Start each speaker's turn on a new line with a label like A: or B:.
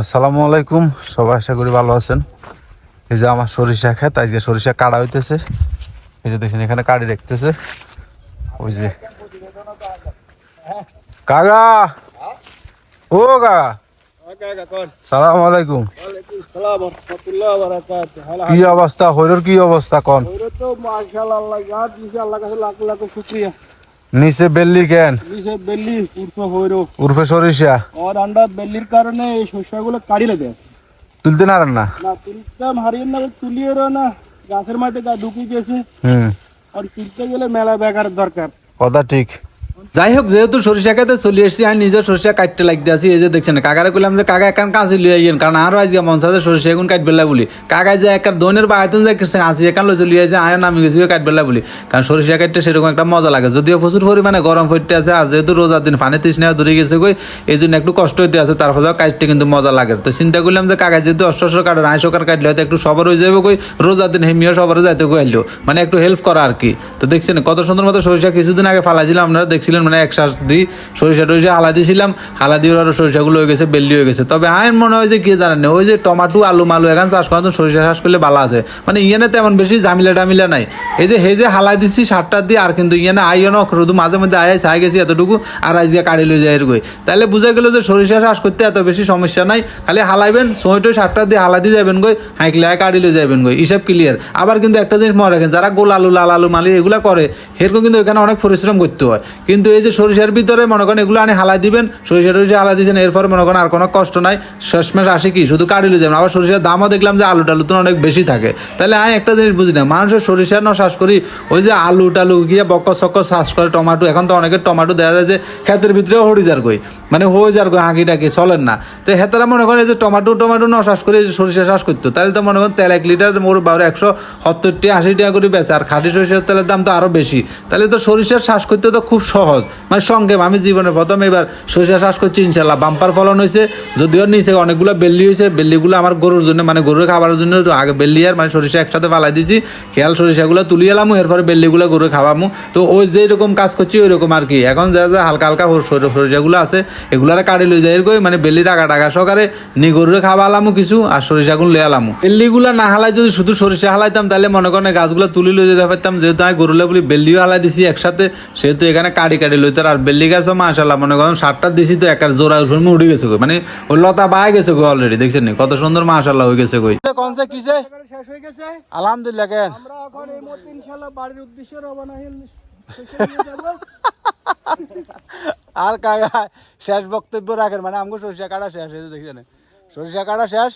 A: আসসালামু আলাইকুম। সবাই আশা করি ভালো আছেন। এই যে আমার সরিষা খেত আজকে সরিষা কাটা হইতেছে। এই যে দেখছেন এখানে কাড়ি দেখতেছে ওই যে। কাকা! ও কাকা! সালাম আলাইকুম। কি অবস্থা? হইরর কি অবস্থা কন? নিচে বেল্লি কেন? উর্ফে সরিষা।
B: বেল্লির কারণে এই শস্যগুলো কাড়ি লাগে।
A: তুলতে না না?
B: না তুলতাম হারিয়ে না তুলিয়ে না। গাছের মাঠে গা ঢুকিয়ে গেছে
A: হুম।
B: আর তুলতে গেলে মেলা বেকার দরকার।
A: কথা ঠিক।
C: যাই হোক যেহেতু সরিষা খেতে চলে এসেছি, আমি নিজের সরিষা কাটতে লাগতে আছি। এই যে দেখছেন, কাকারে কইলাম যে, কাকা একান কাঁচি লিয়ে আইয়েন, কারণ আরও আজকে মন সাথে সরিষা এখন কাটবে না বলি। কাকায় যে একার দোনের বা আয়তন যায় আসি একান লই চলিয়ে যায় আয় নামি গেছি কাটবে না বলি। কারণ সরিষা কাটতে সেরকম একটা মজা লাগে। যদিও প্রচুর পরিমাণে গরম পড়তে আছে, আর যেহেতু রোজার দিন, পানি তৃষ্ণা ধরে গেছে কই, এই জন্য একটু কষ্ট হইতে আছে, তার তারপর কাটতে কিন্তু মজা লাগে। তো চিন্তা করলাম যে, কাকা যেহেতু অষ্টশো কাটার আড়াইশো কার কাটলে হয়তো একটু সবার হয়ে যাবে কই, রোজার দিন হেমিও সবার যাইতে কইলো। মানে একটু হেল্প করা আর কি। তো দেখছেন, কত সুন্দর মতো সরিষা কিছুদিন আগে ফালাইছিলাম, আপনারা দেখছিলেন মানে এক শ্বাস দিই সরিষা টরিষা হালা দিয়েছিলাম হালা দিয়ে আরও সরিষাগুলো হয়ে গেছে, বেল্লি হয়ে গেছে। তবে আইন মনে হয় যে কি জানেন ওই যে টমাটো, আলু মালু এখান চাষ করার সরিষা চাষ করলে ভালো আছে। মানে ইয়ানে তেমন বেশি জামিলা টামিলা নাই। এই যে হে যে হালাই দিচ্ছি সারটা দিয়ে আর কিন্তু ইয়ানে আইও না, শুধু মাঝে মধ্যে আয় চাই গেছি এতটুকু, আর আজকে কাড়ি লই যায় এরকম। তাহলে বুঝা গেল যে সরিষা চাষ করতে এত বেশি সমস্যা নাই, খালি হালাইবেন সময়টা সারটা দিয়ে হালা দিয়ে যাবেন গই হাইকলে হাই কাড়ি লই যাবেন গই, হিসাব ক্লিয়ার আবার কিন্তু একটা জিনিস মনে রাখেন, যারা গোল আলু, লাল আলু, মালি এগুলা করে সেরকম কিন্তু এখানে অনেক পরিশ্রম করতে হয়। কিন্তু এই যে সরিষার ভিতরে মনে করেন এগুলো আনি হালাই দিবেন, সরিষা টরিষা হালাই দিয়েছেন এরপর মনে করেন আর কোনো কষ্ট নাই, শেষমেশ আসে কি? শুধু কাড়ি লই যাবেন। আবার সরিষার দামও দেখলাম যে আলু টালু তো অনেক বেশি থাকে। তাহলে আমি একটা জিনিস বুঝি না, মানুষের সরিষা না শ্বাস করি, ওই যে আলু টালু গিয়ে বক্ক চক্ক শ্বাস করে টমাটো, এখন তো অনেকের টমাটো দেওয়া যায় যে ক্ষেতের ভিতরেও হরিদার কই। মানে হয়ে যার হাঁকি টাকি চলেন না। তো হেতারা মনে করেন যে টমাটো টমাটো না চাষ করে সরিষা চাষ করতো, তাহলে তো মনে করেন তেল এক লিটার মোর বারো একশো সত্তরটি আশি টাকা করে বেচে, আর খাঁটি সরিষার তেলের দাম তো আরও বেশি। তাহলে তো সরিষার চাষ করতে তো খুব সহজ। মানে সংক্ষেপ আমি জীবনে প্রথম এবার সরিষা চাষ করছি ইনশাল্লাহ বাম্পার ফলন হয়েছে, যদিও নিচে অনেকগুলো বেল্লি হয়েছে, বেল্লিগুলো আমার গরুর জন্য মানে গরুর খাবারের জন্য আগে বেল্লি আর মানে সরিষা একসাথে ফালাই দিয়েছি। খেয়াল সরিষাগুলো তুলিয়ে এলাম, এরপরে বেল্লিগুলো গরু খাওয়ামু তো ওই যে রকম কাজ করছি, ওই রকম আর কি। এখন যা যা হালকা হালকা সরিষাগুলো আছে এগুলার কাড়ি লই যায় এরকম মানে বেল্লি টাকা টাকা সহকারে নি গরুরে খাওয়া আলামু কিছু আর সরিষাগুলো লয়ে আলামু। বেল্লিগুলো না হালাই যদি শুধু সরিষা হালাইতাম তাহলে মনে করেন গাছগুলো তুলি লই যেতে পারতাম যেহেতু আমি গরুলে বলি বেল্লিও হালাই দিছি একসাথে সেহেতু এখানে কাড়ি কাড়ি লইতে আর বেল্লি গাছও মাশাল্লাহ মনে করেন সাতটা দিছি তো একার জোড়া উঠে উঠে গেছে গো। মানে ওই লতা বাই গেছে গো অলরেডি দেখছেন নি? কত সুন্দর মাশাল্লাহ হয়ে গেছে কই
A: কনসে কিসে
B: শেষ হয়ে গেছে।
A: আলহামদুলিল্লাহ কেন?
B: আমরা এখন এই মুহূর্তে ইনশাল্লাহ বাড়ির উদ্দেশ্যে রওনা
A: আর কাকা শেষ বক্তব্য রাখেন? মানে আমাকে সরিষা কাটা শেষ হয়েছে দেখছেন সরিষা কাটা শেষ।